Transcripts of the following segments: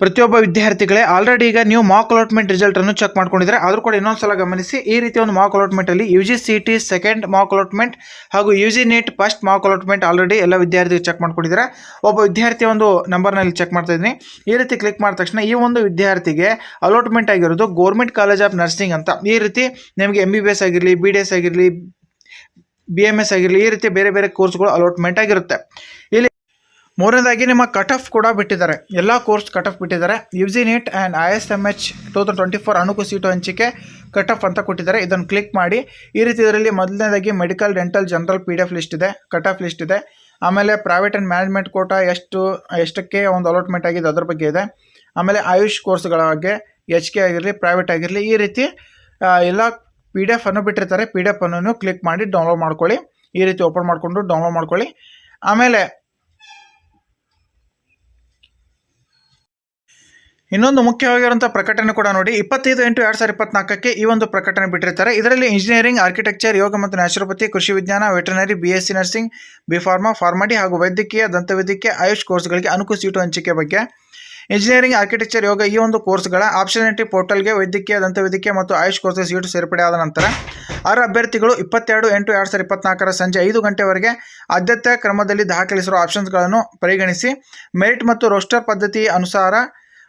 ಪ್ರತಿಯೊಬ್ಬ ವಿದ್ಯಾರ್ಥಿಗಳೇ ಆಲ್ರೆಡಿ ಈಗ ನೀವು ಮಾಕ್ ಅಲಾಟ್ಮೆಂಟ್ ರಿಸಲ್ಟ್ ಅನ್ನು ಚೆಕ್ ಮಾಡ್ಕೊಂಡಿದ್ರೆ ಆದರೂ ಕೂಡ ಇನ್ನೊಂದು ಸಲ ಗಮನಿಸಿ, ಈ ರೀತಿ ಒಂದು ಮಾಕ್ ಅಲಾಟ್ಮೆಂಟ್ ಅಲ್ಲಿ U G C T second mock allotment ಹಾಗೂ U G NEET first mock allotment already ಎಲ್ಲ ವಿದ್ಯಾರ್ಥಿಗಳು ಚೆಕ್ ಮಾಡ್ಕೊಂಡಿದ್ದಾರೆ. ಒಬ್ಬ ವಿದ್ಯಾರ್ಥಿ ಒಂದು ನಂಬರ್ನಲ್ಲಿ ಚೆಕ್ ಮಾಡ್ತಾ ಇದ್ದೀನಿ. ಈ ರೀತಿ ಕ್ಲಿಕ್ ಮಾಡಿದ ತಕ್ಷಣ ಈ ಒಂದು ವಿದ್ಯಾರ್ಥಿಗೆ ಅಲಾಟ್ಮೆಂಟ್ ಆಗಿರೋದು ಗೌರ್ಮೆಂಟ್ ಕಾಲೇಜ್ ಆಫ್ ನರ್ಸಿಂಗ್ ಅಂತ. ಈ ರೀತಿ ನಿಮಗೆ ಎಂ ಬಿ ಬಿ ಎಸ್ ಆಗಿರಲಿ ಬಿ ಡಿ ಎಸ್ ಆಗಿರಲಿ ಬಿ ಎಂ ಎಸ್ ಆಗಿರಲಿ, ಈ ರೀತಿ ಬೇರೆ ಬೇರೆ ಕೋರ್ಸ್ಗಳು ಅಲಾಟ್ಮೆಂಟ್ ಆಗಿರುತ್ತೆ. ಇಲ್ಲಿ ಮೂರನೇದಾಗಿ ನಿಮ್ಮ ಕಟ್ ಆಫ್ ಕೂಡ ಬಿಟ್ಟಿದ್ದಾರೆ. ಎಲ್ಲ ಕೋರ್ಸ್ ಕಟ್ ಆಫ್ ಬಿಟ್ಟಿದ್ದಾರೆ. U G NEET and I S M H two thousand twenty four ಅಣುಕು seat ಹಂಚಿಕೆ ಕಟ್ ಆಫ್ ಅಂತ ಕೊಟ್ಟಿದ್ದಾರೆ. ಇದನ್ನು ಕ್ಲಿಕ್ ಮಾಡಿ. ಈ ರೀತಿ ಇದರಲ್ಲಿ ಮೊದಲನೇದಾಗಿ medical dental general P D F list ಇದೆ. ಕಟ್ ಆಫ್ ಲಿಸ್ಟ್ ಇದೆ. ಆಮೇಲೆ ಪ್ರೈವೇಟ್ ಆ್ಯಂಡ್ ಮ್ಯಾನೇಜ್ಮೆಂಟ್ ಕೋಟ ಎಷ್ಟು, ಎಷ್ಟಕ್ಕೆ ಒಂದು ಅಲಾಟ್ಮೆಂಟ್ ಆಗಿದೆ ಅದ್ರ ಬಗ್ಗೆ ಇದೆ. ಆಮೇಲೆ ಆಯುಷ್ ಕೋರ್ಸ್ಗಳ ಬಗ್ಗೆ ಎಚ್ ಕೆ ಆಗಿರಲಿ ಪ್ರೈವೇಟ್ ಆಗಿರಲಿ, ಈ ರೀತಿ ಎಲ್ಲ ಪಿ ಡಿ ಎಫ್ ಅನ್ನು ಬಿಟ್ಟಿರ್ತಾರೆ. ಪಿ ಡಿ ಎಫ್ ಅನ್ನು ಕ್ಲಿಕ್ ಮಾಡಿ ಡೌನ್ಲೋಡ್ ಮಾಡ್ಕೊಳ್ಳಿ. ಈ ರೀತಿ ಓಪನ್ ಮಾಡಿಕೊಂಡು ಡೌನ್ಲೋಡ್ ಮಾಡ್ಕೊಳ್ಳಿ. ಆಮೇಲೆ ಇನ್ನೊಂದು ಮುಖ್ಯವಾಗಿರುವಂಥ ಪ್ರಕಟಣೆ ಕೂಡ ನೋಡಿ. ಇಪ್ಪತ್ತೈದು ಎಂಟು ಎರಡು ಸಾವಿರದ ಇಪ್ಪತ್ನಾಲ್ಕಕ್ಕೆ ಈ ಒಂದು ಪ್ರಕಟಣೆ ಬಿಟ್ಟಿರ್ತಾರೆ. ಇದರಲ್ಲಿ ಇಂಜಿನಿಯರಿಂಗ್ ಆರ್ಕಿಟೆಕ್ಚರ್ ಯೋಗ ಮತ್ತು ನ್ಯಾಚುರೋಪತಿ ಕೃಷಿ ವಿಜ್ಞಾನ veterinary B S C nursing B pharma pharm D ಹಾಗೂ ವೈದ್ಯಕೀಯ, ದಂತವೈದ್ಯಕೀಯ, ಆಯುಷ್ ಕೋರ್ಸ್ಗಳಿಗೆ ಅನುಕೂಲ ಸೀಟು ಹಂಚಿಕೆ ಬಗ್ಗೆ. ಇಂಜಿನಿಯರಿಂಗ್ ಆರ್ಕಿಟೆಕ್ಚರ್ ಯೋಗ ಈ ಒಂದು ಕೋರ್ಸ್ಗಳ ಆಪ್ಷನಿಟಿ ಪೋರ್ಟಲ್ಗೆ ವೈದ್ಯಕೀಯ, ದಂತವೈದ್ಯಕೀಯ ಮತ್ತು ಆಯುಷ್ ಕೋರ್ಸ್ಗೆ ಸೀಟು ಸೇರ್ಪಡೆ ಆದ ನಂತರ ಆರು ಅಭ್ಯರ್ಥಿಗಳು ಇಪ್ಪತ್ತೆರಡು ಎಂಟು ಎರಡು ಸಾವಿರದ ಇಪ್ಪತ್ನಾಲ್ಕರ ಸಂಜೆ ಐದು ಗಂಟೆವರೆಗೆ ಆದ್ಯತೆ ಕ್ರಮದಲ್ಲಿ ದಾಖಲಿಸಿರುವ ಆಪ್ಷನ್ಸ್ಗಳನ್ನು ಪರಿಗಣಿಸಿ ಮೆರಿಟ್ ಮತ್ತು ರೋಸ್ಟರ್ ಪದ್ಧತಿ ಅನುಸಾರ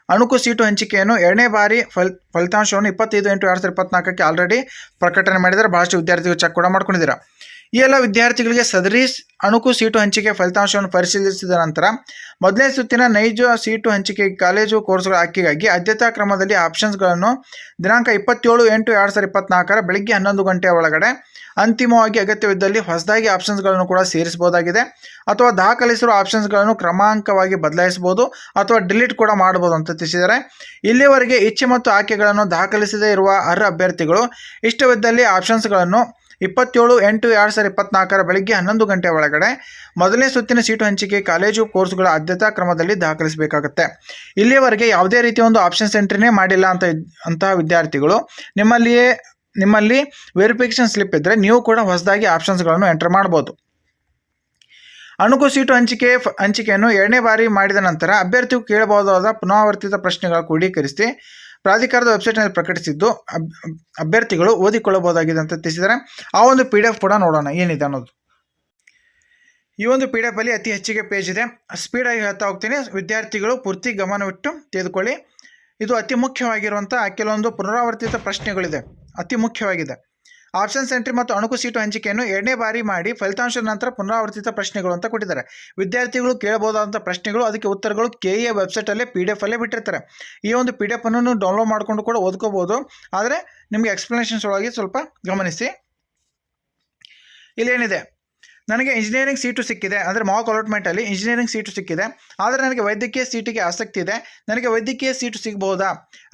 ಅಣುಕು ಸೀಟು ಹಂಚಿಕೆಯನ್ನು ಎರಡನೇ ಬಾರಿ ಫಲ್, ಫಲಿತಾಂಶವನ್ನು ಇಪ್ಪತ್ತೈದು ಎಂಟು ಎರಡು ಸಾವಿರದ ಇಪ್ಪತ್ನಾಲ್ಕಕ್ಕೆ ಆಲ್ರೆಡಿ ಪ್ರಕಟಣೆ ಮಾಡಿದ್ದಾರೆ. ಬಹಳಷ್ಟು ವಿದ್ಯಾರ್ಥಿಗಳು ಚೆಕ್ ಕೂಡ ಮಾಡ್ಕೊಂಡಿದ್ದೀರಾ. ಈ ಎಲ್ಲ ವಿದ್ಯಾರ್ಥಿಗಳಿಗೆ ಸದರಿ ಅಣುಕು ಸೀಟು ಹಂಚಿಕೆ ಫಲಿತಾಂಶವನ್ನು ಪರಿಶೀಲಿಸಿದ ನಂತರ ಮೊದಲನೇ ಸುತ್ತಿನ ನೈಜ ಸೀಟು ಹಂಚಿಕೆ ಕಾಲೇಜು ಕೋರ್ಸ್ಗಳ ಆಯ್ಕೆಗಾಗಿ ಆದ್ಯತಾ ಕ್ರಮದಲ್ಲಿ ಆಪ್ಷನ್ಸ್ಗಳನ್ನು ದಿನಾಂಕ ಇಪ್ಪತ್ತೇಳು ಎಂಟು ಎರಡು ಸಾವಿರದ ಇಪ್ಪತ್ನಾಲ್ಕರ ಬೆಳಗ್ಗೆ ಹನ್ನೊಂದು ಗಂಟೆಯ ಒಳಗಡೆ ಅಂತಿಮವಾಗಿ ಅಗತ್ಯವಿದ್ದಲ್ಲಿ ಹೊಸದಾಗಿ ಆಪ್ಷನ್ಸ್ಗಳನ್ನು ಕೂಡ ಸೇರಿಸಬಹುದಾಗಿದೆ. ಅಥವಾ ದಾಖಲಿಸಿರುವ ಆಪ್ಷನ್ಸ್ಗಳನ್ನು ಕ್ರಮಾಂಕವಾಗಿ ಬದಲಾಯಿಸಬಹುದು ಅಥವಾ ಡಿಲೀಟ್ ಕೂಡ ಮಾಡಬಹುದು ಅಂತ ತಿಳಿಸಿದ್ದಾರೆ. ಇಲ್ಲಿವರೆಗೆ ಇಚ್ಛೆ ಮತ್ತು ಆಯ್ಕೆಗಳನ್ನು ದಾಖಲಿಸದೇ ಇರುವ ಅರ್ಹ ಅಭ್ಯರ್ಥಿಗಳು ಇಷ್ಟವಿದ್ದಲ್ಲಿ ಆಪ್ಷನ್ಸ್ಗಳನ್ನು ಇಪ್ಪತ್ತೇಳು, ಎಂಟು, ಎರಡು ಸಾವಿರದ ಇಪ್ಪತ್ನಾಲ್ಕರ ಬೆಳಗ್ಗೆ ಹನ್ನೊಂದು ಗಂಟೆ ಒಳಗಡೆ ಮೊದಲನೇ ಸುತ್ತಿನ ಸೀಟು ಹಂಚಿಕೆ ಕಾಲೇಜು ಕೋರ್ಸ್ಗಳ ಆದ್ಯತಾ ಕ್ರಮದಲ್ಲಿ ದಾಖಲಿಸಬೇಕಾಗುತ್ತೆ. ಇಲ್ಲಿಯವರೆಗೆ ಯಾವುದೇ ರೀತಿಯ ಒಂದು ಆಪ್ಷನ್ಸ್ ಎಂಟ್ರಿನೇ ಮಾಡಿಲ್ಲ ಅಂತ ಅಂತಹ ವಿದ್ಯಾರ್ಥಿಗಳು ನಿಮ್ಮಲ್ಲಿಯೇ ನಿಮ್ಮಲ್ಲಿ ವೆರಿಫಿಕೇಶನ್ ಸ್ಲಿಪ್ ಇದ್ದರೆ ನೀವು ಕೂಡ ಹೊಸದಾಗಿ ಆಪ್ಷನ್ಸ್ಗಳನ್ನು ಎಂಟರ್ ಮಾಡ್ಬೋದು. ಅಣುಕು ಸೀಟು ಹಂಚಿಕೆ ಹಂಚಿಕೆಯನ್ನು ಎರಡನೇ ಬಾರಿ ಮಾಡಿದ ನಂತರ ಅಭ್ಯರ್ಥಿಯು ಕೇಳಬಹುದಾದ ಪುನರಾವರ್ತಿತ ಪ್ರಶ್ನೆಗಳ ಕ್ರೋಢೀಕರಿಸಿ ಪ್ರಾಧಿಕಾರದ ವೆಬ್ಸೈಟ್ನಲ್ಲಿ ಪ್ರಕಟಿಸಿದ್ದು ಅಭ್ಯರ್ಥಿಗಳು ಓದಿಕೊಳ್ಳಬಹುದಾಗಿದೆ ಅಂತ ತಿಳಿಸಿದರೆ ಆ ಒಂದು ಪಿ ಡಿ ಎಫ್ ಕೂಡ ನೋಡೋಣ. ಏನಿದೆ ಅನ್ನೋದು. ಈ ಒಂದು ಪಿ ಡಿ ಎಫ್ ಅಲ್ಲಿ ಅತಿ ಹೆಚ್ಚಿಗೆ ಪೇಜ್ ಇದೆ. ಸ್ಪೀಡಾಗಿ ಹೇಳ್ತಾ ಹೋಗ್ತೀನಿ. ವಿದ್ಯಾರ್ಥಿಗಳು ಪೂರ್ತಿ ಗಮನವಿಟ್ಟು ತೆಗೆದುಕೊಳ್ಳಿ. ಇದು ಅತಿ ಮುಖ್ಯವಾಗಿರುವಂಥ ಕೆಲವೊಂದು ಪುನರಾವರ್ತಿತ ಪ್ರಶ್ನೆಗಳಿದೆ. ಅತಿ ಮುಖ್ಯವಾಗಿದೆ. ಆಪ್ಷನ್ಸ್ ಎಂಟ್ರಿ ಮತ್ತು ಅಣುಕು ಸೀಟು ಹಂಚಿಕೆಯನ್ನು ಎರಡನೇ ಬಾರಿ ಮಾಡಿ ಫಲಿತಾಂಶದ ನಂತರ ಪುನರಾವರ್ತಿತ ಪ್ರಶ್ನೆಗಳು ಅಂತ ಕೊಟ್ಟಿದ್ದಾರೆ. ವಿದ್ಯಾರ್ಥಿಗಳು ಕೇಳಬಹುದಾದಂಥ ಪ್ರಶ್ನೆಗಳು, ಅದಕ್ಕೆ ಉತ್ತರಗಳು ಕೆ ಎ ವೆಬ್ಸೈಟಲ್ಲೇ ಪಿ ಡಿ ಎಫ್ ಅಲ್ಲೇ ಬಿಟ್ಟಿರ್ತಾರೆ. ಈ ಒಂದು ಪಿ ಡಿ ಎಫ್ ಅನ್ನು ಡೌನ್ಲೋಡ್ ಮಾಡಿಕೊಂಡು ಕೂಡ ಓದ್ಕೋಬೋದು ಆದರೆ ನಿಮಗೆ ಎಕ್ಸ್ಪ್ಲನೇಷನ್ಸ್ ಒಳಗೆ ಸ್ವಲ್ಪ ಗಮನಿಸಿ. ಇಲ್ಲೇನಿದೆ ನನಗೆ ಇಂಜಿನಿಯರಿಂಗ್ ಸೀಟು ಸಿಕ್ಕಿದೆ, ಅಂದರೆ ಮಾಕ್ ಅಲಾಟ್ಮೆಂಟಲ್ಲಿ ಇಂಜಿನಿಯರಿಂಗ್ ಸೀಟು ಸಿಕ್ಕಿದೆ. ಆದರೆ ನನಗೆ ವೈದ್ಯಕೀಯ ಸೀಟಿಗೆ ಆಸಕ್ತಿ ಇದೆ. ನನಗೆ ವೈದ್ಯಕೀಯ ಸೀಟು ಸಿಗಬಹುದಾ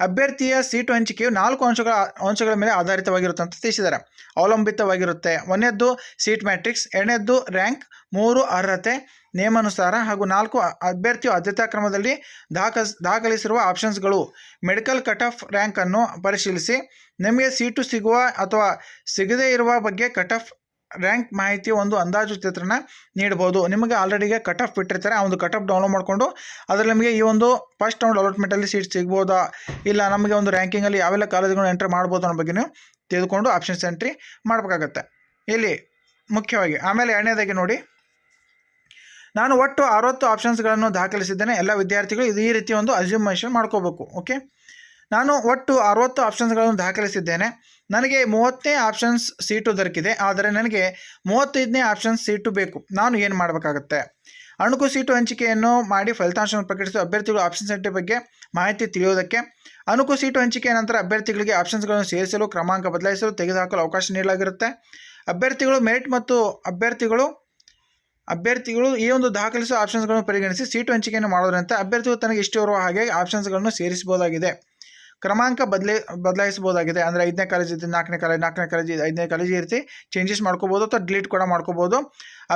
ಅಭ್ಯರ್ಥಿಯ ಸೀಟು ಹಂಚಿಕೆಯು ನಾಲ್ಕು ಅಂಶಗಳ ಅಂಶಗಳ ಮೇಲೆ ಆಧಾರಿತವಾಗಿರುತ್ತೆ ಅಂತ ತಿಳಿಸಿದ್ದಾರೆ. ಅವಲಂಬಿತವಾಗಿರುತ್ತೆ. ಒಂದನೇದ್ದು ಸೀಟ್ ಮ್ಯಾಟ್ರಿಕ್ಸ್ ಎರಡನೇದ್ದು ರ್ಯಾಂಕ್ ಮೂರು ಅರ್ಹತೆ, ನಿಯಮಾನುಸಾರ, ಹಾಗೂ ನಾಲ್ಕು ಅಭ್ಯರ್ಥಿಯು ಆದ್ಯತಾ ಕ್ರಮದಲ್ಲಿ ದಾಖಸ್ ದಾಖಲಿಸಿರುವ ಆಪ್ಷನ್ಸ್ಗಳು ಮೆಡಿಕಲ್ ಕಟ್ ಆಫ್ ರ್ಯಾಂಕನ್ನು ಪರಿಶೀಲಿಸಿ. ನಿಮಗೆ ಸೀಟು ಸಿಗುವ ಅಥವಾ ಸಿಗದೇ ಇರುವ ಬಗ್ಗೆ ಕಟ್ ಆಫ್ ರ್ಯಾಂಕ್ ಮಾಹಿತಿ ಒಂದು ಅಂದಾಜು ಚಿತ್ರಣ ನೀಡಬಹುದು ನಿಮಗೆ ಆಲ್ರೆಡಿಗೆ ಕಟ್ ಆಫ್ ಬಿಟ್ಟಿರ್ತಾರೆ ಆ ಒಂದು ಕಟ್ ಆಫ್ ಡೌನ್ಲೋಡ್ ಮಾಡಿಕೊಂಡು ಅದರಲ್ಲಿ ನಮಗೆ ಈ ಒಂದು ಫಸ್ಟ್ ರೌಂಡ್ ಅಲಾಟ್ಮೆಂಟಲ್ಲಿ ಸೀಟ್ ಸಿಗ್ಬೋದಾ? ಇಲ್ಲ ನಮಗೆ ಒಂದು ರ್ಯಾಂಕಿಂಗಲ್ಲಿ ಯಾವೆಲ್ಲ ಕಾಲೇಜುಗಳು ಎಂಟ್ರಿ ಮಾಡ್ಬೋದು ಅನ್ನೋ ಬಗ್ಗೆ ತೆಗೆದುಕೊಂಡು ಆಪ್ಷನ್ಸ್ ಎಂಟ್ರಿ ಮಾಡಬೇಕಾಗತ್ತೆ. ಇಲ್ಲಿ ಮುಖ್ಯವಾಗಿ, ಆಮೇಲೆ ಎರಡನೇದಾಗಿ ನೋಡಿ. ನಾನು ಒಟ್ಟು ಅರವತ್ತು ಆಪ್ಷನ್ಸ್ಗಳನ್ನು ದಾಖಲಿಸಿದ್ದೇನೆ. ಎಲ್ಲ ವಿದ್ಯಾರ್ಥಿಗಳು ಇದು ಈ ರೀತಿ ಒಂದು ಅಸ್ಯೂಮೇಷನ್ ಮಾಡ್ಕೋಬೇಕು. ಓಕೆ ನಾನು ಒಟ್ಟು ಅರವತ್ತು ಆಪ್ಷನ್ಸ್ಗಳನ್ನು ದಾಖಲಿಸಿದ್ದೇನೆ. ನನಗೆ ಮೂವತ್ತನೇ ಆಪ್ಷನ್ಸ್ ಸೀಟು ದೊರಕಿದೆ, ಆದರೆ ನನಗೆ ಮೂವತ್ತೈದನೇ ಆಪ್ಷನ್ಸ್ ಸೀಟು ಬೇಕು. ನಾನು ಏನು ಮಾಡಬೇಕಾಗುತ್ತೆ? ಅಣುಕು ಸೀಟು ಹಂಚಿಕೆಯನ್ನು ಮಾಡಿ ಫಲಿತಾಂಶವನ್ನು ಪ್ರಕಟಿಸುವ ಅಭ್ಯರ್ಥಿಗಳು ಆಪ್ಷನ್ ಸೆಂಟರ್ ಬಗ್ಗೆ ಮಾಹಿತಿ ತಿಳಿಯೋದಕ್ಕೆ, ಅಣುಕು ಸೀಟು ಹಂಚಿಕೆಯ ನಂತರ ಅಭ್ಯರ್ಥಿಗಳಿಗೆ ಆಪ್ಷನ್ಸ್ಗಳನ್ನು ಸೇರಿಸಲು ಕ್ರಮಾಂಕ ಬದಲಾಯಿಸಲು ತೆಗೆದುಹಾಕಲು ಅವಕಾಶ ನೀಡಲಾಗಿರುತ್ತೆ. ಅಭ್ಯರ್ಥಿಗಳು ಮೆರಿಟ್ ಮತ್ತು ಅಭ್ಯರ್ಥಿಗಳು ಅಭ್ಯರ್ಥಿಗಳು ಈ ಒಂದು ದಾಖಲಿಸುವ ಆಪ್ಷನ್ಸ್ಗಳನ್ನು ಪರಿಗಣಿಸಿ ಸೀಟು ಹಂಚಿಕೆಯನ್ನು ಮಾಡೋದ್ರಂತೆ ಅಭ್ಯರ್ಥಿಗಳು ತನಗೆ ಇಷ್ಟ ಇರುವ ಹಾಗೆ ಆಪ್ಷನ್ಸ್ಗಳನ್ನು ಸೇರಿಸಬಹುದಾಗಿದೆ. ಕ್ರಮಾಂಕ ಬದಲೇ, ಬದಲಾಯಿಸಬಹುದಾಗಿದೆ. ಅಂದರೆ ಐದನೇ ಕಾಲೇಜ್ ಇದ್ದು ನಾಲ್ಕನೇ ಕಾಲೇಜ್ ನಾಲ್ಕನೇ ಕಾಲೇಜ್, ಐದನೇ ಕಾಲೇಜ್ ಈ ರೀತಿ ಚೇಂಜಸ್ ಮಾಡ್ಕೋಬೋದು ಅಥವಾ ಡಿಲೀಟ್ ಕೂಡ ಮಾಡ್ಕೋಬೋದು.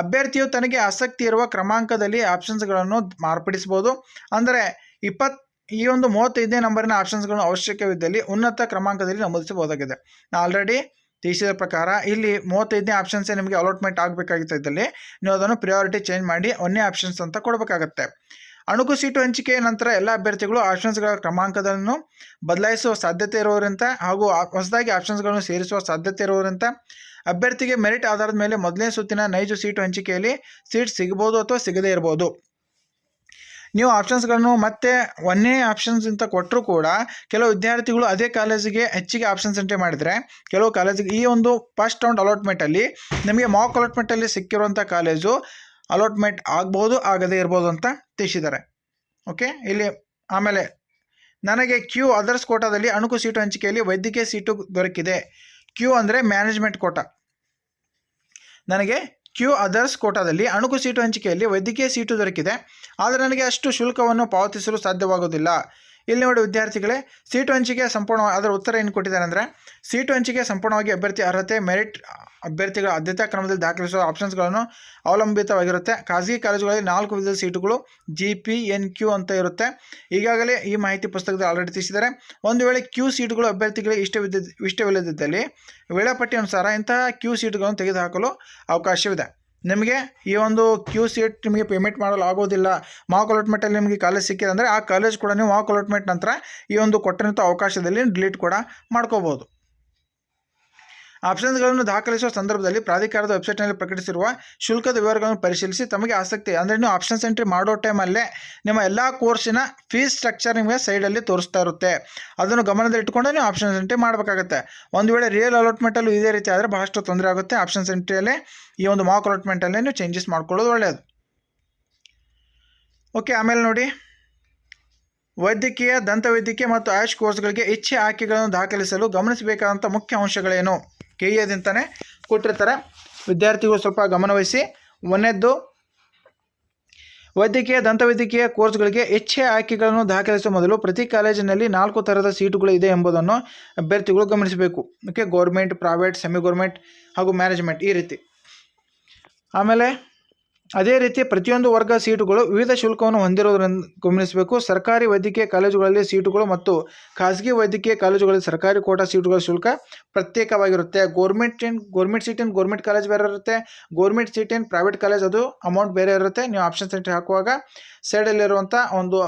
ಅಭ್ಯರ್ಥಿಯು ತನಗೆ ಆಸಕ್ತಿ ಇರುವ ಕ್ರಮಾಂಕದಲ್ಲಿ ಆಪ್ಷನ್ಸ್ಗಳನ್ನು ಮಾರ್ಪಡಿಸ್ಬೋದು ಅಂದರೆ ಇಪ್ಪತ್ತು ಈ ಒಂದು ಮೂವತ್ತೈದನೇ ನಂಬರಿನ ಆಪ್ಷನ್ಸ್ಗಳು ಅವಶ್ಯಕವಿದ್ದಲ್ಲಿ ಉನ್ನತ ಕ್ರಮಾಂಕದಲ್ಲಿ ನಮೂದಿಸಬಹುದಾಗಿದೆ. ಆಲ್ರೆಡಿ ತಿಳಿಸಿದ ಪ್ರಕಾರ ಇಲ್ಲಿ ಮೂವತ್ತೈದನೇ ಆಪ್ಷನ್ಸೇ ನಿಮಗೆ ಅಲಾಟ್ಮೆಂಟ್ ಆಗಬೇಕಾಗಿತ್ತು ಇದರಲ್ಲಿ. ನೀವು ಅದನ್ನು ಪ್ರಿಯಾರಿಟಿ ಚೇಂಜ್ ಮಾಡಿ ಒಂದನೇ ಆಪ್ಷನ್ಸ್ ಅಂತ ಕೊಡಬೇಕಾಗತ್ತೆ. ಅಣುಕು ಸೀಟು ಹಂಚಿಕೆ ನಂತರ ಎಲ್ಲ ಅಭ್ಯರ್ಥಿಗಳು ಆಪ್ಷನ್ಸ್ಗಳ ಕ್ರಮಾಂಕದನ್ನು ಬದಲಾಯಿಸುವ ಸಾಧ್ಯತೆ ಇರುವವರಿಂದ ಹಾಗೂ ಹೊಸದಾಗಿ ಆಪ್ಷನ್ಸ್ಗಳನ್ನು ಸೇರಿಸುವ ಸಾಧ್ಯತೆ ಇರುವವರಿಂದ ಅಭ್ಯರ್ಥಿಗೆ ಮೆರಿಟ್ ಆಧಾರದ ಮೇಲೆ ಮೊದಲನೇ ಸುತ್ತಿನ ನೈಜ ಸೀಟು ಹಂಚಿಕೆಯಲ್ಲಿ ಸೀಟ್ ಸಿಗಬಹುದು ಅಥವಾ ಸಿಗದೇ ಇರಬಹುದು. ನೀವು ಆಪ್ಷನ್ಸ್ಗಳನ್ನು ಮತ್ತೆ ಒಂದೇ ಆಪ್ಷನ್ಸ್ ಅಂತ ಕೊಟ್ಟರು ಕೂಡ ಕೆಲವು ವಿದ್ಯಾರ್ಥಿಗಳು ಅದೇ ಕಾಲೇಜಿಗೆ ಹೆಚ್ಚಿಗೆ ಆಪ್ಷನ್ಸ್ ಎಂಟ್ರಿ ಮಾಡಿದರೆ ಕೆಲವು ಕಾಲೇಜಿಗೆ ಈ ಒಂದು ಫಸ್ಟ್ ರೌಂಡ್ ಅಲಾಟ್ಮೆಂಟಲ್ಲಿ ನಿಮಗೆ ಮಾಕ್ ಅಲಾಟ್ಮೆಂಟಲ್ಲಿ ಸಿಕ್ಕಿರುವಂಥ ಕಾಲೇಜು ಅಲಾಟ್ಮೆಂಟ್ ಆಗ್ಬೋದು, ಆಗದೇ ಇರ್ಬೋದು ಅಂತ ತಿಳಿಸಿದ್ದಾರೆ. ಓಕೆ ಇಲ್ಲಿ ಆಮೇಲೆ, ನನಗೆ ಕ್ಯೂ ಅದರ್ಸ್ ಕೋಟಾದಲ್ಲಿ ಅಣುಕು ಸೀಟು ಹಂಚಿಕೆಯಲ್ಲಿ ವೈದ್ಯಕೀಯ ಸೀಟು ದೊರಕಿದೆ. ಕ್ಯೂ ಅಂದರೆ ಮ್ಯಾನೇಜ್ಮೆಂಟ್ ಕೋಟಾ ನನಗೆ ಕ್ಯೂ ಅದರ್ಸ್ ಕೋಟಾದಲ್ಲಿ ಅಣುಕು ಸೀಟು ಹಂಚಿಕೆಯಲ್ಲಿ ವೈದ್ಯಕೀಯ ಸೀಟು ದೊರಕಿದೆ. ಆದರೆ ನನಗೆ ಅಷ್ಟು ಶುಲ್ಕವನ್ನು ಪಾವತಿಸಲು ಸಾಧ್ಯವಾಗುವುದಿಲ್ಲ. ಇಲ್ಲಿ ನೋಡಿ ವಿದ್ಯಾರ್ಥಿಗಳೇ ಸೀಟು ಹಂಚಿಕೆ ಸಂಪೂರ್ಣ, ಅದರ ಉತ್ತರ ಏನು ಕೊಟ್ಟಿದ್ದಾರೆ ಅಂದರೆ ಸೀಟು ಹಂಚಿಕೆ ಸಂಪೂರ್ಣವಾಗಿ ಅಭ್ಯರ್ಥಿ ಅರ್ಹತೆ ಮೆರಿಟ್ ಅಭ್ಯರ್ಥಿಗಳ ಆದ್ಯತಾ ಕ್ರಮದಲ್ಲಿ ದಾಖಲಿಸುವ ಆಪ್ಷನ್ಸ್ಗಳನ್ನು ಅವಲಂಬಿತವಾಗಿರುತ್ತೆ. ಖಾಸಗಿ ಕಾಲೇಜುಗಳಲ್ಲಿ ನಾಲ್ಕು ವಿಧದ ಸೀಟುಗಳು ಜಿ ಪಿ ಎನ್ ಕ್ಯೂ ಅಂತ ಇರುತ್ತೆ. ಈಗಾಗಲೇ ಈ ಮಾಹಿತಿ ಪುಸ್ತಕದಲ್ಲಿ ಆಲ್ರೆಡಿ ತಿಳಿಸಿದ್ದಾರೆ. ಒಂದು ವೇಳೆ ಕ್ಯೂ ಸೀಟುಗಳು ಅಭ್ಯರ್ಥಿಗಳಿಗೆ ಇಷ್ಟವಿದ್ದ, ಇಷ್ಟವಿಲ್ಲದಿದ್ದಲ್ಲಿ ವೇಳಾಪಟ್ಟಿ ಅನುಸಾರ ಇಂತಹ ಕ್ಯೂ ಸೀಟುಗಳನ್ನು ತೆಗೆದುಹಾಕಲು ಅವಕಾಶವಿದೆ. ನಿಮಗೆ ಈ ಒಂದು ಕ್ಯೂ ಸೀಟ್ ನಿಮಗೆ ಪೇಮೆಂಟ್ ಮಾಡಲು ಆಗೋದಿಲ್ಲ. ಮಾಕ್ ಅಲಾಟ್ಮೆಂಟಲ್ಲಿ ನಿಮಗೆ ಕಾಲೇಜ್ ಸಿಕ್ಕಿದೆ ಅಂದರೆ ಆ ಕಾಲೇಜ್ ಕೂಡ ನೀವು ಮಾಕ್ ಅಲಾಟ್ಮೆಂಟ್ ನಂತರ ಈ ಒಂದು ಕೊಟ್ಟಿರುವಂಥ ಅವಕಾಶದಲ್ಲಿ ಡಿಲೀಟ್ ಕೂಡ ಮಾಡ್ಕೋಬೋದು. ಆಪ್ಷನ್ಸ್ಗಳನ್ನು ದಾಖಲಿಸುವ ಸಂದರ್ಭದಲ್ಲಿ ಪ್ರಾಧಿಕಾರದ ವೆಬ್ಸೈಟ್ನಲ್ಲಿ ಪ್ರಕಟಿಸಿರುವ ಶುಲ್ಕದ ವಿವರಗಳನ್ನು ಪರಿಶೀಲಿಸಿ ತಮಗೆ ಆಸಕ್ತಿ ಅಂದರೆ ನೀವು ಆಪ್ಷನ್ಸ್ ಎಂಟ್ರಿ ಮಾಡೋ ಟೈಮಲ್ಲೇ ನಿಮ್ಮ ಎಲ್ಲ ಕೋರ್ಸಿನ ಫೀಸ್ ಸ್ಟ್ರಕ್ಚರ್ ನಿಮಗೆ ಸೈಡಲ್ಲಿ ತೋರಿಸ್ತಾ ಇರುತ್ತೆ. ಅದನ್ನು ಗಮನದಲ್ಲಿಟ್ಟುಕೊಂಡು ನೀವು ಆಪ್ಷನ್ಸ್ ಎಂಟ್ರಿ ಮಾಡಬೇಕಾಗುತ್ತೆ. ಒಂದು ವೇಳೆ ರಿಯಲ್ ಅಲಾಟ್ಮೆಂಟಲ್ಲೂ ಇದೇ ರೀತಿ ಆದರೆ ಬಹಳಷ್ಟು ತೊಂದರೆ ಆಗುತ್ತೆ. ಆಪ್ಷನ್ಸ್ ಎಂಟ್ರಿಯಲ್ಲೇ ಈ ಒಂದು ಮಾಕ್ ಅಲಾಟ್ಮೆಂಟಲ್ಲೇ ನೀವು ಚೇಂಜಸ್ ಮಾಡ್ಕೊಳ್ಳೋದು ಒಳ್ಳೆಯದು ಓಕೆ, ಆಮೇಲೆ ನೋಡಿ. ವೈದ್ಯಕೀಯ, ದಂತವೈದ್ಯಕೀಯ ಮತ್ತು ಆಯುಷ್ ಕೋರ್ಸ್ಗಳಿಗೆ ಇಚ್ಛೆ, ಆಯ್ಕೆಗಳನ್ನು ದಾಖಲಿಸಲು ಗಮನಿಸಬೇಕಾದಂಥ ಮುಖ್ಯ ಅಂಶಗಳೇನು? ಕೆ ಅಂತಲೇ ಕೊಟ್ಟಿರ್ತಾರೆ. ವಿದ್ಯಾರ್ಥಿಗಳು ಸ್ವಲ್ಪ ಗಮನವಹಿಸಿ. ಒಂದನೇದ್ದು, ವೈದ್ಯಕೀಯ, ದಂತವೈದ್ಯಕೀಯ ಕೋರ್ಸ್ಗಳಿಗೆ ಹೆಚ್ಚೆ ಆಯ್ಕೆಗಳನ್ನು ದಾಖಲಿಸುವ ಮೊದಲು ಪ್ರತಿ ಕಾಲೇಜಿನಲ್ಲಿ ನಾಲ್ಕು ಥರದ ಸೀಟುಗಳು ಇದೆ ಎಂಬುದನ್ನು ಅಭ್ಯರ್ಥಿಗಳು ಗಮನಿಸಬೇಕು. Okay government, private, semi government ಹಾಗೂ ಮ್ಯಾನೇಜ್ಮೆಂಟ್ ಈ ರೀತಿ. ಆಮೇಲೆ ಅದೇ ರೀತಿ ಪ್ರತಿಯೊಂದು ವರ್ಗ ಸೀಟುಗಳು ವಿವಿಧ ಶುಲ್ಕವನ್ನು ಹೊಂದಿರುವುದರಿಂದ ಗಮನಿಸಬೇಕು. ಸರ್ಕಾರಿ ವೈದ್ಯಕೀಯ ಕಾಲೇಜುಗಳಲ್ಲಿ ಸೀಟುಗಳು ಮತ್ತು ಖಾಸಗಿ ವೈದ್ಯಕೀಯ ಕಾಲೇಜುಗಳಲ್ಲಿ ಸರ್ಕಾರಿ ಕೋಟಾ ಸೀಟುಗಳ ಶುಲ್ಕ ಪ್ರತ್ಯೇಕವಾಗಿರುತ್ತೆ. Government in government seat in government college ಬೇರೆ ಇರುತ್ತೆ. Government seat in private college ಅದು ಅಮೌಂಟ್ ಬೇರೆ ಇರುತ್ತೆ. ನೀವು ಆಪ್ಷನ್ ಸೆಂಟ್ರಿ ಹಾಕುವಾಗ ಸೈಡಲ್ಲಿರುವಂಥ ಒಂದು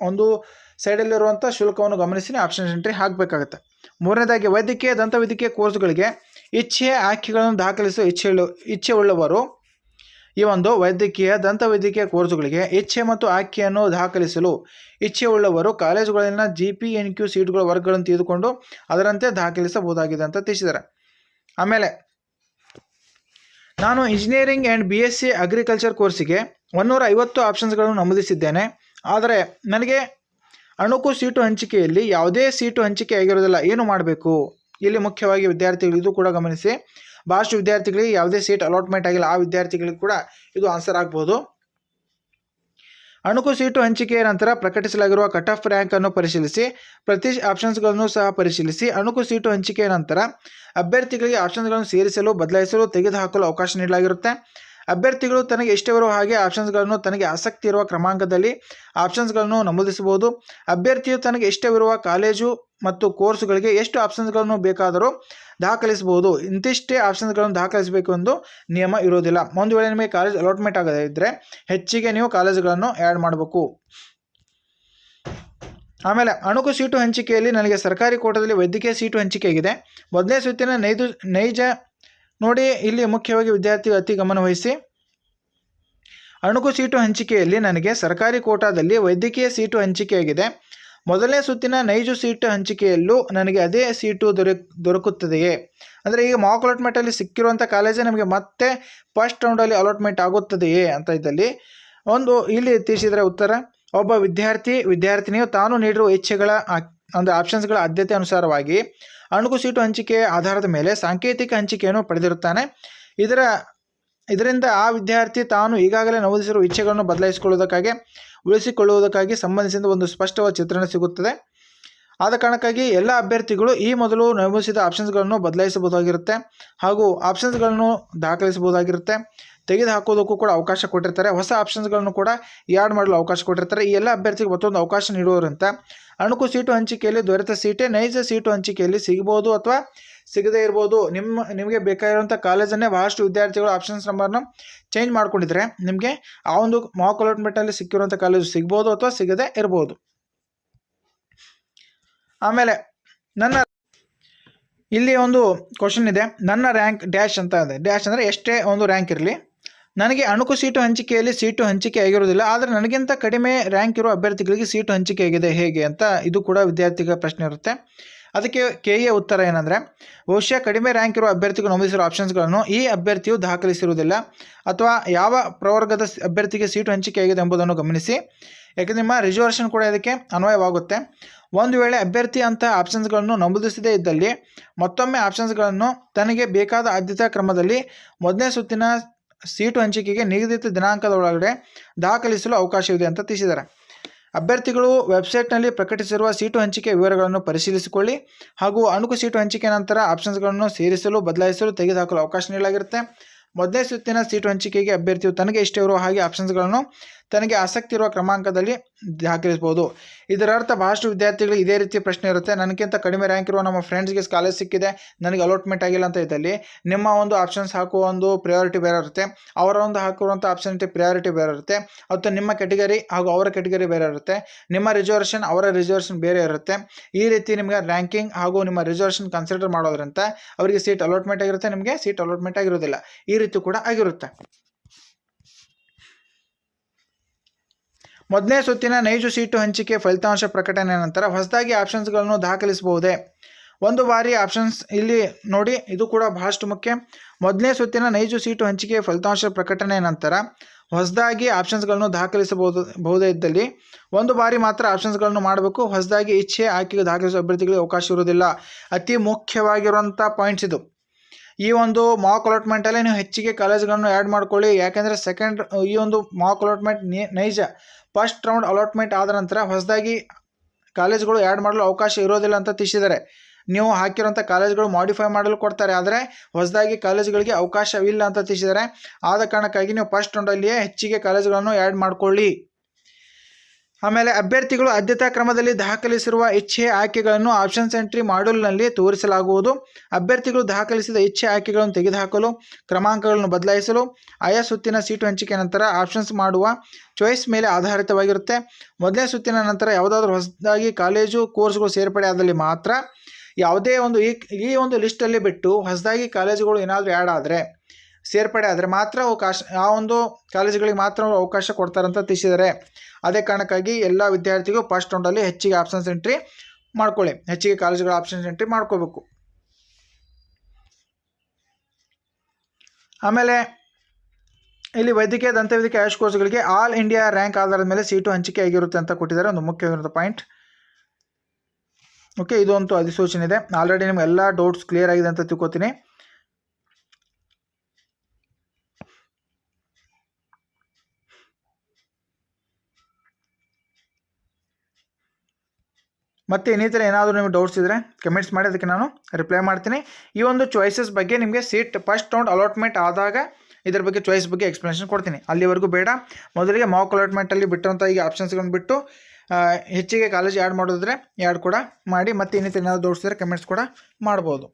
ಒಂದು ಸೈಡಲ್ಲಿರುವಂಥ ಶುಲ್ಕವನ್ನು ಗಮನಿಸಿ ಆಪ್ಷನ್ ಎಂಟ್ರಿ ಹಾಕಬೇಕಾಗುತ್ತೆ. ಮೂರನೇದಾಗಿ ವೈದ್ಯಕೀಯ ದಂತವೈದ್ಯಕೀಯ ಕೋರ್ಸ್ಗಳಿಗೆ ಇಚ್ಛೆ ಆಯ್ಕೆಗಳನ್ನು ದಾಖಲಿಸುವ ಇಚ್ಛೆ ಇಚ್ಛೆ ಉಳ್ಳವರು ಈ ಒಂದು ವೈದ್ಯಕೀಯ ದಂತ ವೈದ್ಯಕೀಯ ಕೋರ್ಸುಗಳಿಗೆ ಇಚ್ಛೆ ಮತ್ತು ಆಯ್ಕೆಯನ್ನು ದಾಖಲಿಸಲು ಇಚ್ಛೆ ಉಳ್ಳವರು ಕಾಲೇಜುಗಳಲ್ಲಿನ ಜಿ ಪಿ ಎನ್ ಕ್ಯೂ ಸೀಟುಗಳ ವರ್ಗಗಳನ್ನು ತೆಗೆದುಕೊಂಡು ಅದರಂತೆ ದಾಖಲಿಸಬಹುದಾಗಿದೆ ಅಂತ ತಿಳಿಸಿದ್ದಾರೆ. ಆಮೇಲೆ ನಾನು engineering and B S C agriculture ಕೋರ್ಸಿಗೆ ಒನ್ನೂರ ಐವತ್ತು ಆಪ್ಷನ್ಸ್ಗಳನ್ನು ನಮೂದಿಸಿದ್ದೇನೆ. ಆದರೆ ನನಗೆ ಅಣುಕು ಸೀಟು ಹಂಚಿಕೆಯಲ್ಲಿ ಯಾವುದೇ ಸೀಟು ಹಂಚಿಕೆ ಆಗಿರೋದಿಲ್ಲ ಏನು ಮಾಡಬೇಕು? ಇಲ್ಲಿ ಮುಖ್ಯವಾಗಿ ವಿದ್ಯಾರ್ಥಿಗಳು, ಇದು ಕೂಡ ಗಮನಿಸಿ. ಭಾಳಷ್ಟು ವಿದ್ಯಾರ್ಥಿಗಳಿಗೆ ಯಾವುದೇ ಸೀಟ್ ಅಲಾಟ್ಮೆಂಟ್ ಆಗಿಲ್ಲ. ಆ ವಿದ್ಯಾರ್ಥಿಗಳಿಗೆ ಕೂಡ ಇದು ಆನ್ಸರ್ ಆಗ್ಬೋದು. ಅಣುಕು ಸೀಟು ಹಂಚಿಕೆಯ ನಂತರ ಪ್ರಕಟಿಸಲಾಗಿರುವ ಕಟ್ ಆಫ್ ರ್ಯಾಂಕ್ ಅನ್ನು ಪರಿಶೀಲಿಸಿ. ಪ್ರತಿ ಆಪ್ಷನ್ಸ್ಗಳನ್ನು ಸಹ ಪರಿಶೀಲಿಸಿ. ಅಣುಕು ಸೀಟು ಹಂಚಿಕೆಯ ನಂತರ ಅಭ್ಯರ್ಥಿಗಳಿಗೆ ಆಪ್ಷನ್ಸ್ಗಳನ್ನು ಸೇರಿಸಲು, ಬದಲಾಯಿಸಲು, ತೆಗೆದುಹಾಕಲು ಅವಕಾಶ ನೀಡಲಾಗಿರುತ್ತೆ. ಅಭ್ಯರ್ಥಿಗಳು ತನಗೆ ಇಷ್ಟವಿರುವ ಹಾಗೆ ಆಪ್ಷನ್ಸ್ಗಳನ್ನು ತನಗೆ ಆಸಕ್ತಿ ಇರುವ ಕ್ರಮಾಂಕದಲ್ಲಿ ಆಪ್ಷನ್ಸ್ಗಳನ್ನು ನಮೂದಿಸಬಹುದು. ಅಭ್ಯರ್ಥಿಯು ತನಗೆ ಇಷ್ಟವಿರುವ ಕಾಲೇಜು ಮತ್ತು ಕೋರ್ಸ್ಗಳಿಗೆ ಎಷ್ಟು ಆಪ್ಷನ್ಸ್ಗಳನ್ನು ಬೇಕಾದರೂ ದಾಖಲಿಸಬಹುದು. ಇಂತಿಷ್ಟೇ ಆಪ್ಷನ್ಸ್ಗಳನ್ನು ದಾಖಲಿಸಬೇಕು ಎಂದು ನಿಯಮ ಇರೋದಿಲ್ಲ ಒಂದು ವೇಳೆ ನಿಮಗೆ ಕಾಲೇಜ್ ಅಲಾಟ್ಮೆಂಟ್ ಆಗದಿದ್ದರೆ ಹೆಚ್ಚಿಗೆ ನೀವು ಕಾಲೇಜುಗಳನ್ನು ಆ್ಯಡ್ ಮಾಡಬೇಕು. ಆಮೇಲೆ ಅಣುಕು ಸೀಟು ಹಂಚಿಕೆಯಲ್ಲಿ ನನಗೆ ಸರ್ಕಾರಿ ಕೋಟದಲ್ಲಿ ವೈದ್ಯಕೀಯ ಸೀಟು ಹಂಚಿಕೆಯಾಗಿದೆ ಮೊದಲನೇ ಸುತ್ತಿನ ನೈದು ನೈಜ ನೋಡಿ, ಇಲ್ಲಿ ಮುಖ್ಯವಾಗಿ ವಿದ್ಯಾರ್ಥಿ ಅತಿ ಗಮನವಹಿಸಿ ಅಣುಕು ಸೀಟು ಹಂಚಿಕೆಯಲ್ಲಿ ನನಗೆ ಸರ್ಕಾರಿ ಕೋಟಾದಲ್ಲಿ ವೈದ್ಯಕೀಯ ಸೀಟು ಹಂಚಿಕೆಯಾಗಿದೆ. ಮೊದಲನೇ ಸುತ್ತಿನ ನೈಜು ಸೀಟು ಹಂಚಿಕೆಯಲ್ಲೂ ನನಗೆ ಅದೇ ಸೀಟು ದೊರಕ್ ದೊರಕುತ್ತದೆಯೇ? ಅಂದರೆ ಈಗ ಮಾಕ್ ಅಲಾಟ್ಮೆಂಟಲ್ಲಿ ಸಿಕ್ಕಿರುವಂಥ ಕಾಲೇಜೇ ನಮಗೆ ಮತ್ತೆ ಫಸ್ಟ್ ರೌಂಡಲ್ಲಿ ಅಲಾಟ್ಮೆಂಟ್ ಆಗುತ್ತದೆಯೇ ಅಂತ ಇದ್ದಲ್ಲಿ ಒಂದು ಇಲ್ಲಿ ತಿಳಿಸಿದರೆ ಉತ್ತರ. ಒಬ್ಬ ವಿದ್ಯಾರ್ಥಿ, ವಿದ್ಯಾರ್ಥಿನಿಯು ತಾನು ನೀಡಿರುವ ಇಚ್ಛೆಗಳ ಅಂದರೆ ಆಪ್ಷನ್ಸ್ಗಳ ಆದ್ಯತೆ ಅನುಸಾರವಾಗಿ ಅಣುಕು ಸೀಟು ಹಂಚಿಕೆಯ ಆಧಾರದ ಮೇಲೆ ಸಾಂಕೇತಿಕ ಹಂಚಿಕೆಯನ್ನು ಪಡೆದಿರುತ್ತಾನೆ ಇದರ ಇದರಿಂದ ಆ ವಿದ್ಯಾರ್ಥಿ ತಾನು ಈಗಾಗಲೇ ನಮೂದಿಸಿರುವ ಇಚ್ಛೆಗಳನ್ನು ಬದಲಾಯಿಸಿಕೊಳ್ಳುವುದಕ್ಕಾಗಿ ಉಳಿಸಿಕೊಳ್ಳುವುದಕ್ಕಾಗಿ ಸಂಬಂಧಿಸಿದ ಒಂದು ಸ್ಪಷ್ಟವಾದ ಚಿತ್ರಣ ಸಿಗುತ್ತದೆ ಆದ ಕಾರಣಕ್ಕಾಗಿ ಎಲ್ಲ ಅಭ್ಯರ್ಥಿಗಳು ಈ ಮೊದಲು ನಮೂದಿಸಿದ ಆಪ್ಷನ್ಸ್ಗಳನ್ನು ಬದಲಾಯಿಸಬಹುದಾಗಿರುತ್ತೆ ಹಾಗೂ ಆಪ್ಷನ್ಸ್ಗಳನ್ನು ದಾಖಲಿಸಬಹುದಾಗಿರುತ್ತೆ ತೆಗೆದು ಹಾಕೋದಕ್ಕೂ ಕೂಡ ಅವಕಾಶ ಕೊಟ್ಟಿರ್ತಾರೆ ಹೊಸ ಆಪ್ಷನ್ಸ್ಗಳನ್ನು ಕೂಡ ಯಾಡ್ ಮಾಡಲು ಅವಕಾಶ ಕೊಟ್ಟಿರ್ತಾರೆ ಈ ಎಲ್ಲ ಅಭ್ಯರ್ಥಿಗೆ ಮತ್ತೊಂದು ಅವಕಾಶ ನೀಡುವರಂತ ಅಣುಕು ಸೀಟು ಹಂಚಿಕೆಯಲ್ಲಿ ದೊರೆತ ಸೀಟೇ ನೈಜ ಸೀಟು ಹಂಚಿಕೆಯಲ್ಲಿ ಸಿಗ್ಬೋದು ಅಥವಾ ಸಿಗದೇ ಇರ್ಬೋದು. ನಿಮ್ಮ ನಿಮಗೆ ಬೇಕಾಗಿರುವಂಥ ಕಾಲೇಜನ್ನೇ ಬಹಳಷ್ಟು ವಿದ್ಯಾರ್ಥಿಗಳು ಆಪ್ಷನ್ಸ್ ನಂಬರ್ನ ಚೇಂಜ್ ಮಾಡ್ಕೊಂಡಿದ್ರೆ ನಿಮಗೆ ಆ ಒಂದು ಮಾಕ್ ಅಲಾಟ್ಮೆಂಟಲ್ಲಿ ಸಿಕ್ಕಿರುವಂಥ ಕಾಲೇಜು ಸಿಗ್ಬೋದು ಅಥವಾ ಸಿಗದೇ ಇರ್ಬೋದು. ಆಮೇಲೆ ನನ್ನ, ಇಲ್ಲಿ ಒಂದು ಕ್ವಶನ್ ಇದೆ. ನನ್ನ ರ್ಯಾಂಕ್ ಡ್ಯಾಶ್ ಅಂತ ಇದೆ. ಡ್ಯಾಶ್ ಅಂದರೆ ಎಷ್ಟೇ ಒಂದು ರ್ಯಾಂಕ್ ಇರಲಿ. ನನಗೆ ಅಣುಕು ಸೀಟು ಹಂಚಿಕೆಯಲ್ಲಿ ಸೀಟು ಹಂಚಿಕೆ ಆಗಿರುವುದಿಲ್ಲ, ಆದರೆ ನನಗಿಂತ ಕಡಿಮೆ ರ್ಯಾಂಕ್ ಇರುವ ಅಭ್ಯರ್ಥಿಗಳಿಗೆ ಸೀಟು ಹಂಚಿಕೆ ಆಗಿದೆ. ಹೇಗೆ ಅಂತ ಇದು ಕೂಡ ವಿದ್ಯಾರ್ಥಿಗಳ ಪ್ರಶ್ನೆ ಇರುತ್ತೆ. ಅದಕ್ಕೆ ಕೆ ಎ ಉತ್ತರ ಏನಂದರೆ, ಬಹುಶಃ ಕಡಿಮೆ ರ್ಯಾಂಕ್ ಇರುವ ಅಭ್ಯರ್ಥಿಗೆ ನಮೂದಿಸಿರುವ ಆಪ್ಷನ್ಸ್ಗಳನ್ನು ಈ ಅಭ್ಯರ್ಥಿಯು ದಾಖಲಿಸಿರುವುದಿಲ್ಲ ಅಥವಾ ಯಾವ ಪ್ರವರ್ಗದ ಅಭ್ಯರ್ಥಿಗೆ ಸೀಟು ಹಂಚಿಕೆ ಆಗಿದೆ ಎಂಬುದನ್ನು ಗಮನಿಸಿ. ಯಾಕೆ ನಿಮ್ಮ ರಿಸರ್ವೇಷನ್ ಕೂಡ ಇದಕ್ಕೆ ಅನ್ವಯವಾಗುತ್ತೆ. ಒಂದು ವೇಳೆ ಅಭ್ಯರ್ಥಿ ಅಂತಹ ಆಪ್ಷನ್ಸ್ಗಳನ್ನು ನಮೂದಿಸದೇ ಇದ್ದಲ್ಲಿ ಮತ್ತೊಮ್ಮೆ ಆಪ್ಷನ್ಸ್ಗಳನ್ನು ತನಗೆ ಬೇಕಾದ ಆದ್ಯತಾ ಕ್ರಮದಲ್ಲಿ ಮೊದಲನೇ ಸುತ್ತಿನ ಸೀಟು ಹಂಚಿಕೆಗೆ ನಿಗದಿತ ದಿನಾಂಕದ ಒಳಗಡೆ ದಾಖಲಿಸಲು ಅವಕಾಶವಿದೆ ಅಂತ ತಿಳಿಸಿದ್ದಾರೆ. ಅಭ್ಯರ್ಥಿಗಳು ವೆಬ್ಸೈಟ್ನಲ್ಲಿ ಪ್ರಕಟಿಸಿರುವ ಸೀಟು ಹಂಚಿಕೆ ವಿವರಗಳನ್ನು ಪರಿಶೀಲಿಸಿಕೊಳ್ಳಿ ಹಾಗೂ ಅಣುಕು ಸೀಟು ಹಂಚಿಕೆ ನಂತರ ಆಪ್ಷನ್ಸ್ಗಳನ್ನು ಸೇರಿಸಲು, ಬದಲಾಯಿಸಲು ತೆಗೆದುಹಾಕಲು ಅವಕಾಶ ನೀಡಲಾಗಿರುತ್ತೆ. ಮೊದಲನೇ ಸುತ್ತಿನ ಸೀಟು ಹಂಚಿಕೆಗೆ ಅಭ್ಯರ್ಥಿಯು ತನಗೆ ಇಷ್ಟವಿರುವ ಹಾಗೆ ಆಪ್ಷನ್ಸ್ಗಳನ್ನು ತನಗೆ ಆಸಕ್ತಿ ಇರುವ ಕ್ರಮಾಂಕದಲ್ಲಿ ದಾಖಲಿಸಬಹುದು ಇದರ ಅರ್ಥ ಬಹಳಷ್ಟು ವಿದ್ಯಾರ್ಥಿಗಳಿಗೆ ಇದೇ ರೀತಿ ಪ್ರಶ್ನೆ ಇರುತ್ತೆ. ನನಗಿಂತ ಕಡಿಮೆ ರ್ಯಾಂಕ್ ಇರುವ ನಮ್ಮ ಫ್ರೆಂಡ್ಸ್ಗೆ ಸ್ಕಾಲರ್ ಸಿಕ್ಕಿದೆ. ನನಗೆ ಅಲಾಟ್ಮೆಂಟ್ ಆಗಿಲ್ಲ ಅಂತ ಇದ್ದಲ್ಲಿ ನಿಮ್ಮ ಒಂದು ಆಪ್ಷನ್ಸ್ ಹಾಕುವ ಒಂದು ಪ್ರಿಯಾರಿಟಿ ಬೇರೆ ಇರುತ್ತೆ. ಅವರ ಒಂದು ಹಾಕಿರುವಂಥ ಆಪ್ಷನ್ ಪ್ರಿಯಾರಿಟಿ ಬೇರೆ ಇರುತ್ತೆ. ಮತ್ತು ನಿಮ್ಮ ಕೆಟಗರಿ ಹಾಗೂ ಅವರ ಕೆಟಗರಿ ಬೇರೆ ಇರುತ್ತೆ. ನಿಮ್ಮ ರಿಸರ್ವೇಷನ್ ಅವರ ರಿಸರ್ವೇಷನ್ ಬೇರೆ ಇರುತ್ತೆ. ಈ ರೀತಿ ನಿಮಗೆ ರ್ಯಾಂಕಿಂಗ್ ಹಾಗೂ ನಿಮ್ಮ ರಿಸರ್ವೇಷನ್ ಕನ್ಸಿಡರ್ ಮಾಡೋದ್ರಿಂದ ಅವರಿಗೆ ಸೀಟ್ ಅಲಾಟ್ಮೆಂಟ್ ಆಗಿರುತ್ತೆ. ನಿಮಗೆ ಸೀಟ್ ಅಲಾಟ್ಮೆಂಟ್ ಆಗಿರೋದಿಲ್ಲ. ಈ ರೀತಿ ಕೂಡ ಆಗಿರುತ್ತೆ. ಮೊದಲನೇ ಸುತ್ತಿನ ನೈಜು ಸೀಟು ಹಂಚಿಕೆ ಫಲಿತಾಂಶ ಪ್ರಕಟಣೆ ನಂತರ ಹೊಸದಾಗಿ ಆಪ್ಷನ್ಸ್ಗಳನ್ನು ದಾಖಲಿಸಬಹುದೇ? ಒಂದು ಬಾರಿ ಆಪ್ಷನ್ಸ್ ಇಲ್ಲಿ ನೋಡಿ, ಇದು ಕೂಡ ಬಹಳಷ್ಟು ಮುಖ್ಯ. ಮೊದಲನೇ ಸುತ್ತಿನ ನೈಜು ಸೀಟು ಹಂಚಿಕೆ ಫಲಿತಾಂಶ ಪ್ರಕಟಣೆ ನಂತರ ಹೊಸದಾಗಿ ಆಪ್ಷನ್ಸ್ಗಳನ್ನು ದಾಖಲಿಸಬಹುದು, ಬಹುದೇ ಇದ್ದಲ್ಲಿ. ಒಂದು ಬಾರಿ ಮಾತ್ರ ಆಪ್ಷನ್ಸ್ಗಳನ್ನು ಮಾಡಬೇಕು. ಹೊಸದಾಗಿ ಇಚ್ಛೆ ಆಯ್ಕೆಗೆ ದಾಖಲಿಸುವ ಅಭ್ಯರ್ಥಿಗಳಿಗೆ ಅವಕಾಶ ಇರುವುದಿಲ್ಲ. ಅತಿ ಮುಖ್ಯವಾಗಿರುವಂಥ ಪಾಯಿಂಟ್ಸ್ ಇದು. ಈ ಒಂದು ಮಾಕ್ ಅಲಾಟ್ಮೆಂಟಲ್ಲಿ ನೀವು ಹೆಚ್ಚಿಗೆ ಕಾಲೇಜ್ಗಳನ್ನು ಆ್ಯಡ್ ಮಾಡ್ಕೊಳ್ಳಿ. ಯಾಕೆಂದರೆ ಸೆಕೆಂಡ್ ಈ ಒಂದು ಮಾಕ್ ಅಲಾಟ್ಮೆಂಟ್ ನೈಜ ಫಸ್ಟ್ ರೌಂಡ್ ಅಲಾಟ್ಮೆಂಟ್ ಆದ ನಂತರ ಹೊಸದಾಗಿ ಕಾಲೇಜ್ಗಳು ಆ್ಯಡ್ ಮಾಡಲು ಅವಕಾಶ ಇರೋದಿಲ್ಲ ಅಂತ ತಿಳಿಸಿದ್ದಾರೆ. ನೀವು ಹಾಕಿರೋಂಥ ಕಾಲೇಜ್ಗಳು ಮಾಡಿಫೈ ಮಾಡಲು ಕೊಡ್ತಾರೆ. ಆದರೆ ಹೊಸದಾಗಿ ಕಾಲೇಜ್ಗಳಿಗೆ ಅವಕಾಶವಿಲ್ಲ ಅಂತ ತಿಳಿಸಿದ್ದಾರೆ. ಆದ ಕಾರಣಕ್ಕಾಗಿ ನೀವು ಫಸ್ಟ್ ರೌಂಡಲ್ಲಿಯೇ ಹೆಚ್ಚಿಗೆ ಕಾಲೇಜ್ಗಳನ್ನು ಆ್ಯಡ್ ಮಾಡ್ಕೊಳ್ಳಿ. ಆಮೇಲೆ ಅಭ್ಯರ್ಥಿಗಳು ಆದ್ಯತಾ ಕ್ರಮದಲ್ಲಿ ದಾಖಲಿಸಿರುವ ಇಚ್ಛೆ ಆಯ್ಕೆಗಳನ್ನು ಆಪ್ಷನ್ಸ್ ಎಂಟ್ರಿ ಮಾಡ್ಯೂಲ್ನಲ್ಲಿ ತೋರಿಸಲಾಗುವುದು. ಅಭ್ಯರ್ಥಿಗಳು ದಾಖಲಿಸಿದ ಇಚ್ಛೆ ಆಯ್ಕೆಗಳನ್ನು ತೆಗೆದುಹಾಕಲು, ಕ್ರಮಾಂಕಗಳನ್ನು ಬದಲಾಯಿಸಲು, ಆಯಾ ಸುತ್ತಿನ ಸೀಟು ಹಂಚಿಕೆ ನಂತರ ಆಪ್ಷನ್ಸ್ ಮಾಡುವ ಚಾಯ್ಸ್ ಮೇಲೆ ಆಧಾರಿತವಾಗಿರುತ್ತೆ. ಮೊದಲನೇ ಸುತ್ತಿನ ನಂತರ ಯಾವುದಾದ್ರೂ ಹೊಸದಾಗಿ ಕಾಲೇಜು ಕೋರ್ಸ್ಗಳು ಸೇರ್ಪಡೆ ಆದಲ್ಲಿ ಮಾತ್ರ ಯಾವುದೇ ಒಂದು ಈ ಈ ಒಂದು ಲಿಸ್ಟಲ್ಲಿ ಬಿಟ್ಟು ಹೊಸದಾಗಿ ಕಾಲೇಜುಗಳು ಏನಾದರೂ ಆ್ಯಡ್ ಆದರೆ, ಸೇರ್ಪಡೆ ಆದರೆ ಮಾತ್ರ ಅವಕಾಶ, ಆ ಒಂದು ಕಾಲೇಜುಗಳಿಗೆ ಮಾತ್ರ ಅವಕಾಶ ಕೊಡ್ತಾರಂತ ತಿಳಿಸಿದ್ದಾರೆ. ಅದೇ ಕಾರಣಕ್ಕಾಗಿ ಎಲ್ಲ ವಿದ್ಯಾರ್ಥಿಗೂ ಫಸ್ಟ್ ರೌಂಡಲ್ಲಿ ಹೆಚ್ಚಿಗೆ ಆಪ್ಷನ್ಸ್ ಎಂಟ್ರಿ ಮಾಡ್ಕೊಳ್ಳಿ. ಹೆಚ್ಚಿಗೆ ಕಾಲೇಜುಗಳ ಆಪ್ಷನ್ಸ್ ಎಂಟ್ರಿ ಮಾಡ್ಕೋಬೇಕು. ಆಮೇಲೆ ಇಲ್ಲಿ ವೈದ್ಯಕೀಯ, ದಂತವೈದ್ಯಕೀಯ, ಆಯುಷ್ ಕೋರ್ಸ್ಗಳಿಗೆ ಆಲ್ ಇಂಡಿಯಾ ರ್ಯಾಂಕ್ ಆಧಾರದ ಮೇಲೆ ಸೀಟು ಹಂಚಿಕೆ ಆಗಿರುತ್ತೆ ಅಂತ ಕೊಟ್ಟಿದ್ದಾರೆ. ಒಂದು ಮುಖ್ಯವಾದ ಪಾಯಿಂಟ್ ಓಕೆ ಇದು ಅಂತೂ ಅಧಿಸೂಚನೆ ಇದೆ. ಆಲ್ರೆಡಿ ನಿಮ್ಗೆ ಎಲ್ಲ ಡೌಟ್ಸ್ ಕ್ಲಿಯರ್ ಆಗಿದೆ ಅಂತ ತಿಳ್ಕೊತೀನಿ. ಮತ್ತೆ ಇನ್ನಿತರ ಏನಾದರೂ ನಿಮಗೆ ಡೌಟ್ಸ್ ಇದ್ದರೆ ಕಮೆಂಟ್ಸ್ ಮಾಡಿ, ಅದಕ್ಕೆ ನಾನು ರಿಪ್ಲೈ ಮಾಡ್ತೀನಿ. ಈ ಒಂದು ಚಾಯ್ಸಸ್ ಬಗ್ಗೆ ನಿಮಗೆ ಸೀಟ್ ಫಸ್ಟ್ ರೌಂಡ್ ಅಲಾಟ್ಮೆಂಟ್ ಆದಾಗ ಇದ್ರ ಬಗ್ಗೆ ಚಾಯ್ಸ್ ಬಗ್ಗೆ ಎಕ್ಸ್ಪ್ಲನೇಷನ್ ಕೊಡ್ತೀನಿ. ಅಲ್ಲಿವರೆಗೂ ಬೇಡ. ಮೊದಲಿಗೆ ಮಾಕ್ ಅಲಾಟ್ಮೆಂಟಲ್ಲಿ ಬಿಟ್ಟಿರೋಂಥ ಈಗ ಆಪ್ಷನ್ಸ್ಗಳನ್ನು ಬಿಟ್ಟು ಹೆಚ್ಚಿಗೆ ಕಾಲೇಜ್ ಆ್ಯಡ್ ಮಾಡೋದಿದ್ರೆ ಆ್ಯಡ್ ಕೂಡ ಮಾಡಿ, ಮತ್ತೆ ಇನ್ನಿತರ ಏನಾದರೂ ಡೌಟ್ಸ್ ಇದ್ದರೆ ಕಮೆಂಟ್ಸ್ ಕೂಡ ಮಾಡ್ಬೋದು.